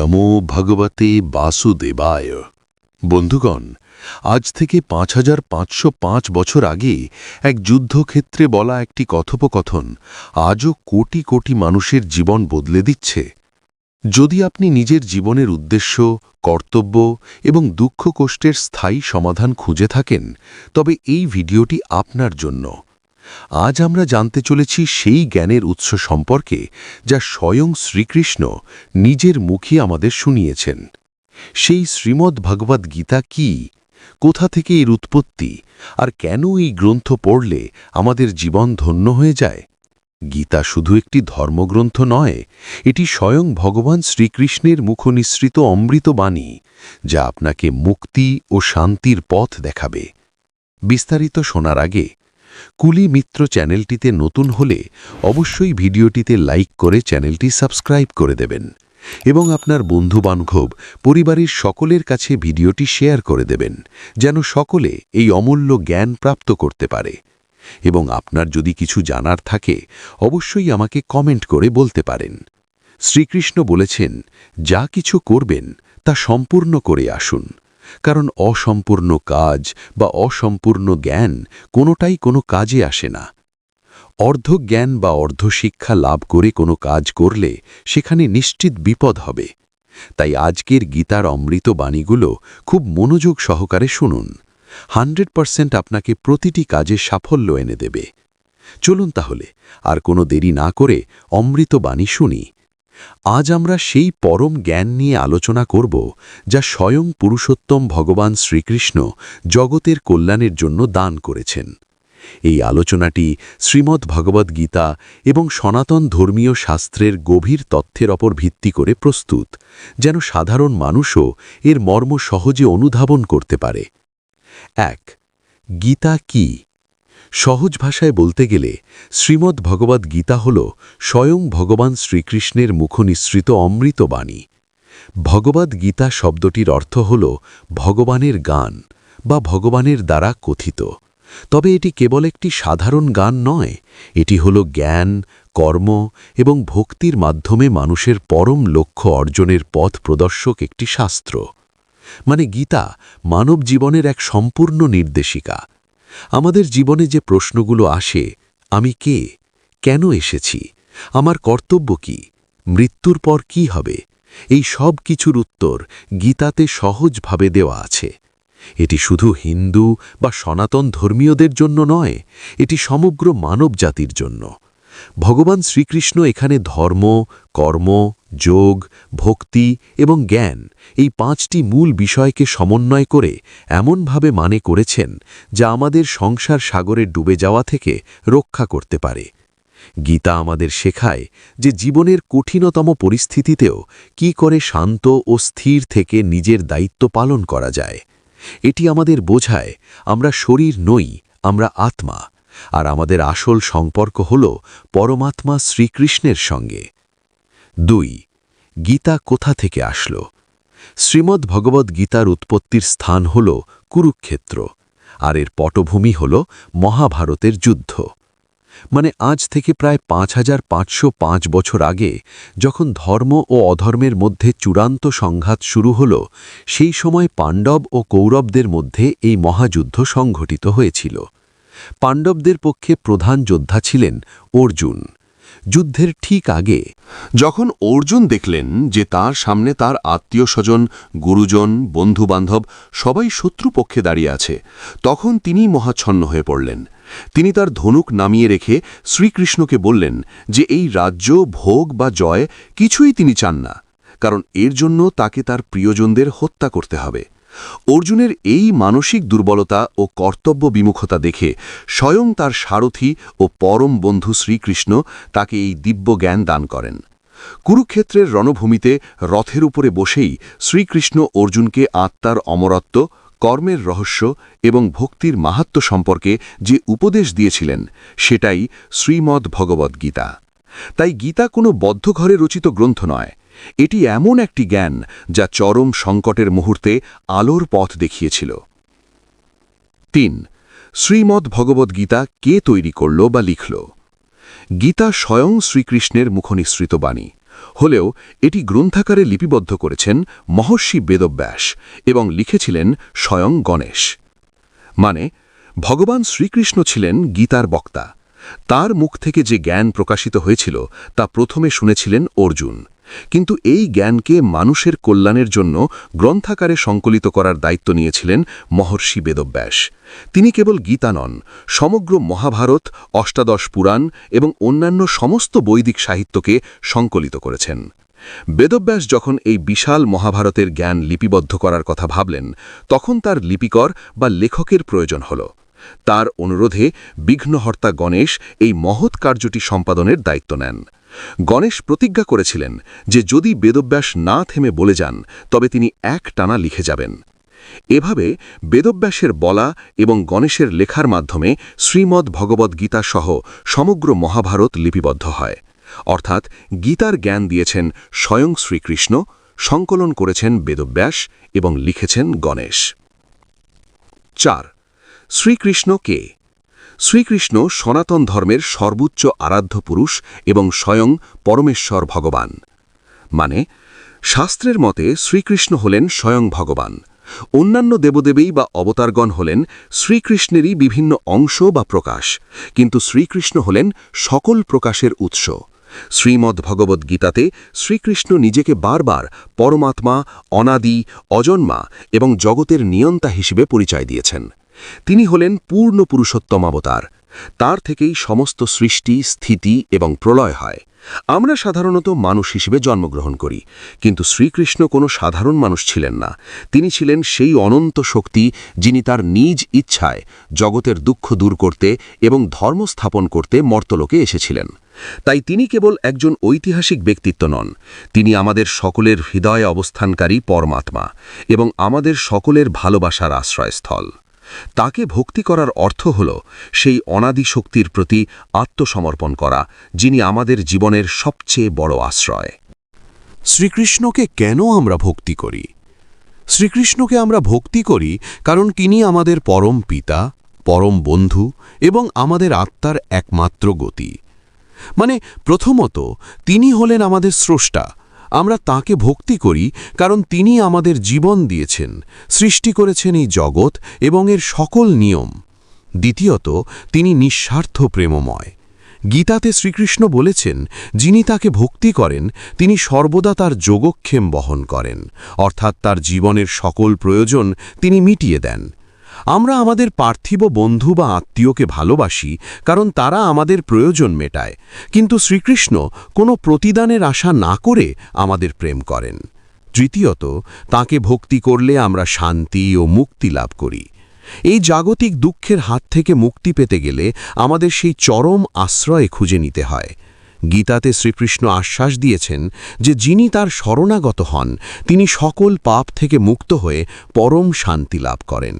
নমো ভগবতে বাসুদেবায়। বন্ধুগণ, আজ থেকে পাঁচ হাজার পাঁচশো পাঁচ বছর আগে এক যুদ্ধক্ষেত্রে বলা একটি কথোপকথন আজও কোটি কোটি মানুষের জীবন বদলে দিচ্ছে। যদি আপনি নিজের জীবনের উদ্দেশ্য, কর্তব্য এবং দুঃখ কষ্টের স্থায়ী সমাধান খুঁজে থাকেন, তবে এই ভিডিওটি আপনার জন্য। আজ আমরা জানতে চলেছি সেই জ্ঞানের উৎস সম্পর্কে যা স্বয়ং শ্রীকৃষ্ণ নিজের মুখে আমাদের শুনিয়েছেন। সেই শ্রীমদ্ ভগবদ্ গীতা কি? কোথা থেকে এর উৎপত্তি? আর কেন এই গ্রন্থ পড়লে আমাদের জীবন ধন্য হয়ে যায়? গীতা শুধু একটি ধর্মগ্রন্থ নয়, এটি স্বয়ং ভগবান শ্রীকৃষ্ণের মুখনিসৃত অমৃত বাণী, যা আপনাকে মুক্তি ও শান্তির পথ দেখাবে। বিস্তারিত শোনার আগে কুলি মিত্র চ্যানেলটিতে নতুন হলে অবশ্যই ভিডিওটিতে লাইক করে চ্যানেলটি সাবস্ক্রাইব করে দেবেন এবং আপনার বন্ধুবান্ধব, পরিবারের সকলের কাছে ভিডিওটি শেয়ার করে দেবেন, যেন সকলে এই অমূল্য জ্ঞান প্রাপ্ত করতে পারে। এবং আপনার যদি কিছু জানার থাকে, অবশ্যই আমাকে কমেন্ট করে বলতে পারেন। শ্রীকৃষ্ণ বলেছেন, যা কিছু করবেন, তা সম্পূর্ণ করে আসুন। কারণ অসম্পূর্ণ কাজ বা অসম্পূর্ণ জ্ঞান কোনোটাই কোনো কাজে আসে না। অর্ধজ্ঞান বা অর্ধশিক্ষা লাভ করে কোনো কাজ করলে সেখানে নিশ্চিত বিপদ হবে। তাই আজকের গীতার অমৃত বাণীগুলো খুব মনোযোগ সহকারে শুনুন। হান্ড্রেড পারসেন্ট আপনাকে প্রতিটি কাজে সাফল্য এনে দেবে। চলুন তাহলে, আর কোনো দেরি না করে অমৃত বাণী শুনি। আজ আমরা সেই পরম জ্ঞান নিয়ে আলোচনা করব, যা স্বয়ং পুরুষোত্তম ভগবান শ্রীকৃষ্ণ জগতের কল্যাণের জন্য দান করেছেন। এই আলোচনাটি শ্রীমদ্ গীতা এবং সনাতন ধর্মীয় শাস্ত্রের গভীর তথ্যের ওপর ভিত্তি করে প্রস্তুত, যেন সাধারণ মানুষও এর মর্ম সহজে অনুধাবন করতে পারে। এক, গীতা কি? সহজ ভাষায় বলতে গেলে শ্রীমদ্ ভগবদ্ গীতা হল স্বয়ং ভগবান শ্রীকৃষ্ণের মুখনিসৃত অমৃত বাণী। ভগবদ্ গীতা শব্দটির অর্থ হল ভগবানের গান বা ভগবানের দ্বারা কথিত। তবে এটি কেবল একটি সাধারণ গান নয়, এটি হল জ্ঞান, কর্ম এবং ভক্তির মাধ্যমে মানুষের পরম লক্ষ্য অর্জনের পথ প্রদর্শক একটি শাস্ত্র। মানে গীতা মানব জীবনের এক সম্পূর্ণ নির্দেশিকা। আমাদের জীবনে যে প্রশ্নগুলো আসে, আমি কে? কেন এসেছি? আমার কর্তব্য কি? মৃত্যুর পর কি হবে? এই সব কিছুর উত্তর গীতাতে সহজভাবে দেওয়া আছে। এটি শুধু হিন্দু বা সনাতন ধর্মীয়দের জন্য নয়, এটি সমগ্র মানব জাতির জন্য। ভগবান শ্রীকৃষ্ণ এখানে ধর্ম, কর্ম, যোগ, ভক্তি এবং জ্ঞান এই পাঁচটি মূল বিষয়কে সমন্বয় করে এমনভাবে মানে করেছেন যা আমাদের সংসার সাগরে ডুবে যাওয়া থেকে রক্ষা করতে পারে। গীতা আমাদের শেখায় যে জীবনের কঠিনতম পরিস্থিতিতেও কি করে শান্ত ও স্থির থেকে নিজের দায়িত্ব পালন করা যায়। এটি আমাদের বোঝায়, আমরা শরীর নই, আমরা আত্মা। আর আমাদের আসল সম্পর্ক হল পরমাত্মা শ্রীকৃষ্ণের সঙ্গে। দুই, গীতা কোথা থেকে আসল? শ্রীমদ্ ভগবদ্ গীতার উৎপত্তির স্থান হল কুরুক্ষেত্র, আর এর পটভূমি হল মহাভারতের যুদ্ধ। মানে আজ থেকে প্রায় পাঁচ হাজার পাঁচশো পাঁচ বছর আগে যখন ধর্ম ও অধর্মের মধ্যে চূড়ান্ত সংঘাত শুরু হল, সেই সময় পাণ্ডব ও কৌরবদের মধ্যে এই মহাযুদ্ধ সংঘটিত হয়েছিল। পাণ্ডবদের পক্ষে প্রধান যোদ্ধা ছিলেন অর্জুন। যুদ্ধের ঠিক আগে যখন অর্জুন দেখলেন যে তার সামনে তার আত্মীয় স্বজন, গুরুজন, বন্ধুবান্ধব সবাই শত্রুপক্ষে দাঁড়িয়ে আছে, তখন তিনি মহাচ্ছন্ন হয়ে পড়লেন। তিনি তার ধনুক নামিয়ে রেখে শ্রীকৃষ্ণকে বললেন যে এই রাজ্য, ভোগ বা জয় কিছুই তিনি চান না, কারণ এর জন্য তাকে তার প্রিয়জনদের হত্যা করতে হবে। অর্জুনের এই মানসিক দুর্বলতা ও কর্তব্য বিমুখতা দেখে স্বয়ং তার সারথি ও পরম বন্ধু শ্রীকৃষ্ণ তাকে এই দিব্য জ্ঞান দান করেন। কুরুক্ষেত্রের রণভূমিতে রথের উপরে বসেই শ্রীকৃষ্ণ অর্জুনকে আত্মার অমরত্ব, কর্মের রহস্য এবং ভক্তির মাহাত্ম সম্পর্কে যে উপদেশ দিয়েছিলেন, সেটাই শ্রীমদ্ ভগবদ্গীতা তাই গীতা কোনো বদ্ধঘরে রচিত গ্রন্থ নয়। এটি এমন একটি জ্ঞান যা চরম সংকটের মুহূর্তে আলোর পথ দেখিয়েছিল। তিন, শ্রীমদ্ ভগবদ্গীতা কে তৈরি করল বা লিখল? গীতা স্বয়ং শ্রীকৃষ্ণের মুখনিসৃত বাণী। হলেও এটি গ্রন্থাকারে লিপিবদ্ধ করেছেন মহর্ষি বেদব্যাস এবং লিখেছিলেন স্বয়ং গণেশ। মানে ভগবান শ্রীকৃষ্ণ ছিলেন গীতার বক্তা। তার মুখ থেকে যে জ্ঞান প্রকাশিত হয়েছিল তা প্রথমে শুনেছিলেন অর্জুন। কিন্তু এই জ্ঞানকে মানুষের কল্যাণের জন্য গ্রন্থাকারে সংকলিত করার দায়িত্ব নিয়েছিলেন মহর্ষি বেদব্যাস। তিনি কেবল গীতা নন, সমগ্র মহাভারত, অষ্টাদশ পুরাণ এবং অন্যান্য সমস্ত বৈদিক সাহিত্যকে সংকলিত করেছেন। বেদব্যাস যখন এই বিশাল মহাভারতের জ্ঞান লিপিবদ্ধ করার কথা ভাবলেন, তখন তার লিপিকর বা লেখকের প্রয়োজন হল। তার অনুরোধে বিঘ্নহর্তা গণেশ এই মহৎ কার্যটি সম্পাদনের দায়িত্ব নেন। গণেশ প্রতিজ্ঞা করেছিলেন যে যদি বেদব্যাস না থেমে বলে যান, তবে তিনি এক টানা লিখে যাবেন। এভাবে বেদব্যাসের বলা এবং গণেশের লেখার মাধ্যমে শ্রীমদ্ ভগবদ্গীতা সহ সমগ্র মহাভারত লিপিবদ্ধ হয়। অর্থাৎ গীতার জ্ঞান দিয়েছেন স্বয়ং শ্রীকৃষ্ণ, সংকলন করেছেন বেদব্যাস এবং লিখেছেন গণেশ। চার, শ্রীকৃষ্ণ কে? শ্রীকৃষ্ণ সনাতন ধর্মের সর্বোচ্চ আরাধ্য পুরুষ এবং স্বয়ং পরমেশ্বর ভগবান। মানে শাস্ত্রের মতে শ্রীকৃষ্ণ হলেন স্বয়ং ভগবান। অন্যান্য দেবদেবী বা অবতারগণ হলেন শ্রীকৃষ্ণেরই বিভিন্ন অংশ বা প্রকাশ। কিন্তু শ্রীকৃষ্ণ হলেন সকল প্রকাশের উৎস। শ্রীমদ্ ভগবদ্গীতাতে শ্রীকৃষ্ণ নিজেকে বারবার পরমাত্মা, অনাদি, অজন্মা এবং জগতের নিয়ন্তা হিসেবে পরিচয় দিয়েছেন। তিনি হলেন পূর্ণ পুরুষোত্তম অবতার। তার থেকেই সমস্ত সৃষ্টি, স্থিতি এবং প্রলয় হয়। আমরা সাধারণত মানুষ হিসেবে জন্মগ্রহণ করি, কিন্তু শ্রীকৃষ্ণ কোনো সাধারণ মানুষ ছিলেন না। তিনি ছিলেন সেই অনন্ত শক্তি যিনি তার নিজ ইচ্ছায় জগতের দুঃখ দূর করতে এবং ধর্ম স্থাপন করতে মর্তলোকে এসেছিলেন। তাই তিনি কেবল একজন ঐতিহাসিক ব্যক্তিত্ব নন। তিনি আমাদের সকলের হৃদয়ে অবস্থানকারী পরমাত্মা এবং আমাদের সকলের ভালোবাসার আশ্রয়স্থল। তাকে ভক্তি করার অর্থ হল সেই অনাদি শক্তির প্রতি আত্মসমর্পণ করা, যিনি আমাদের জীবনের সবচেয়ে বড় আশ্রয়। শ্রীকৃষ্ণকে কেন আমরা ভক্তি করি? শ্রীকৃষ্ণকে আমরা ভক্তি করি কারণ তিনি আমাদের পরম পিতা, পরম বন্ধু এবং আমাদের আত্মার একমাত্র গতি। মানে প্রথমত, তিনি হলেন আমাদের স্রষ্টা আমরা তাকে ভক্তি করি কারণ তিনি আমাদের জীবন দিয়েছেন, সৃষ্টি করেছেন এই জগৎ এবং এর সকল নিয়ম। দ্বিতীয়ত, তিনি নিঃস্বার্থ প্রেমময়। গীতাতে শ্রীকৃষ্ণ বলেছেন, যিনি তাকে ভক্তি করেন, তিনি সর্বদা তার যোগক্ষেম বহন করেন, অর্থাৎ তার জীবনের সকল প্রয়োজন তিনি মিটিয়ে দেন। আমরা আমাদের পার্থিব বন্ধু বা আত্মীয়কে ভালোবাসি, কারণ তারা আমাদের প্রয়োজন মেটায়। কিন্তু শ্রীকৃষ্ণ কোনো প্রতিদানের আশা না করে আমাদের প্রেম করেন। তৃতীয়ত, তাকে ভক্তি করলে আমরা শান্তি ও মুক্তি লাভ করি। এই জাগতিক দুঃখের হাত থেকে মুক্তি পেতে গেলে আমাদের সেই চরম আশ্রয় খুঁজে নিতে হয়। গীতাতে শ্রীকৃষ্ণ আশ্বাস দিয়েছেন যে যিনি তার শরণাগত হন, তিনি সকল পাপ থেকে মুক্ত হয়ে পরম শান্তি লাভ করেন।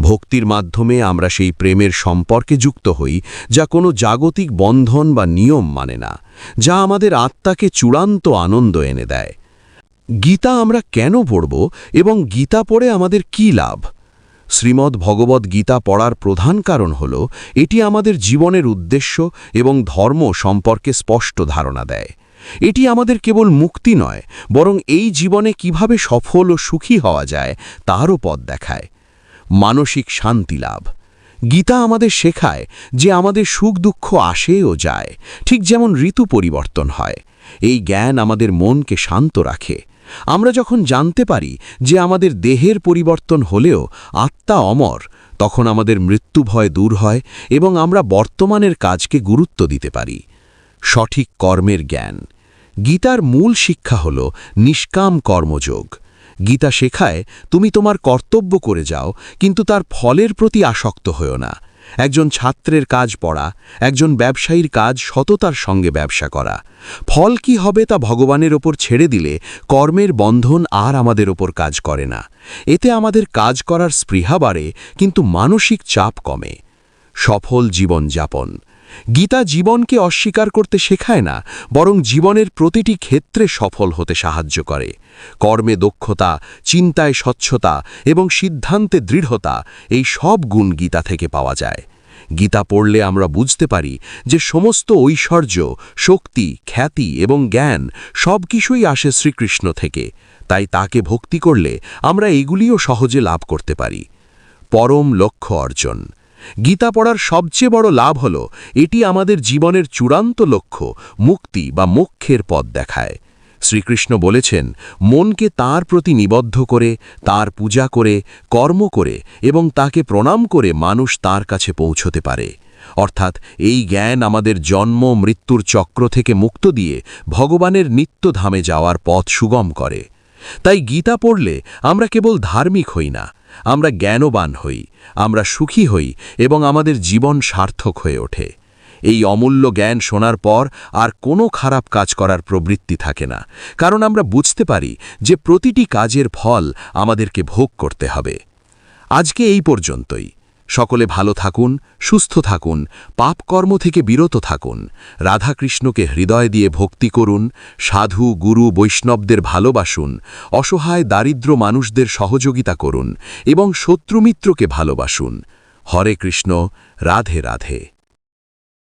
ভক্তির মাধ্যমে আমরা সেই প্রেমের সম্পর্কে যুক্ত হই, যা কোনো জাগতিক বন্ধন বা নিয়ম মানে না, যা আমাদের আত্মাকে চূড়ান্ত আনন্দ এনে দেয়। গীতা আমরা কেন পড়ব এবং গীতা পড়ে আমাদের কি লাভ? শ্রীমদ্ ভগবদ্ গীতা পড়ার প্রধান কারণ হল, এটি আমাদের জীবনের উদ্দেশ্য এবং ধর্ম সম্পর্কে স্পষ্ট ধারণা দেয়। এটি আমাদের কেবল মুক্তি নয়, বরং এই জীবনে কীভাবে সফল ও সুখী হওয়া যায়, তারও পথ দেখায়। মানসিক শান্তি লাভ। গীতা আমাদের শেখায় যে আমাদের সুখ দুঃখ আসে ও যায়, ঠিক যেমন ঋতু পরিবর্তন হয়। এই জ্ঞান আমাদের মনকে শান্ত রাখে। আমরা যখন জানতে পারি যে আমাদের দেহের পরিবর্তন হলেও আত্মা অমর, তখন আমাদের মৃত্যু ভয় দূর হয় এবং আমরা বর্তমানের কাজকে গুরুত্ব দিতে পারি। সঠিক কর্মের জ্ঞান। গীতার মূল শিক্ষা হল নিষ্কাম কর্মযোগ। গীতা শেখায়, তুমি তোমার কর্তব্য করে যাও, কিন্তু তার ফলের প্রতি আসক্ত হও না। একজন ছাত্রের কাজ পড়া, একজন ব্যবসায়ীর কাজ সততার সঙ্গে ব্যবসা করা। ফল কি হবে তা ভগবানের ওপর ছেড়ে দিলে কর্মের বন্ধন আর আমাদের ওপর কাজ করে না। এতে আমাদের কাজ করার স্পৃহা বাড়ে, কিন্তু মানসিক চাপ কমে। সফল জীবন যাপন গীতা জীবনকে অস্বীকার করতে শেখায় না, বরং জীবনের প্রতিটি ক্ষেত্রে সফল হতে সাহায্য করে। কর্মে দক্ষতা, চিন্তায় স্বচ্ছতা এবং সিদ্ধান্তে দৃঢ়তা, এই সব গুণ গীতা থেকে পাওয়া যায়। গীতা পড়লে আমরা বুঝতে পারি যে সমস্ত ঐশ্বর্য, শক্তি, খ্যাতি এবং জ্ঞান সব কিছুই আসে শ্রীকৃষ্ণ থেকে। তাই তাকে ভক্তি করলে আমরা এগুলিও সহজে লাভ করতে পারি। পরম লক্ষ্য অর্জন। গীতা পড়ার সবচেয়ে বড় লাভ হল, এটি আমাদের জীবনের চূড়ান্ত লক্ষ্য, মুক্তি বা মোক্ষের পথ দেখায়। শ্রীকৃষ্ণ বলেছেন, মনকে তার প্রতি নিবদ্ধ করে, তার পূজা করে, কর্ম করে এবং তাকে প্রণাম করে মানুষ তার কাছে পৌঁছতে পারে। অর্থাৎ এই জ্ঞান আমাদের জন্ম, মৃত্যুর চক্র থেকে মুক্ত দিয়ে ভগবানের নিত্যধামে যাওয়ার পথ সুগম করে। তাই গীতা পড়লে আমরা কেবল ধার্মিক হই না আমরা জ্ঞানবান হই, আমরা সুখী হই এবং আমাদের জীবন সার্থক হয়ে ওঠে। এই অমূল্য জ্ঞান শোনার পর আর কোনো খারাপ কাজ করার প্রবৃত্তি থাকে না, কারণ আমরা বুঝতে পারি যে প্রতিটি কাজের ফল আমাদেরকে ভোগ করতে হবে। আজকে এই পর্যন্তই। সকলে ভালো থাকুন, সুস্থ থাকুন পাপকর্ম থেকে বিরত থাকুন, রাধাকৃষ্ণকে হৃদয় দিয়ে ভক্তি করুন, সাধু, গুরু, বৈষ্ণবদের ভালোবাসুন, অসহায়, দারিদ্র মানুষদের সহযোগিতা করুন এবং শত্রুমিত্রকে ভালোবাসুন। হরে কৃষ্ণ, রাধে রাধে।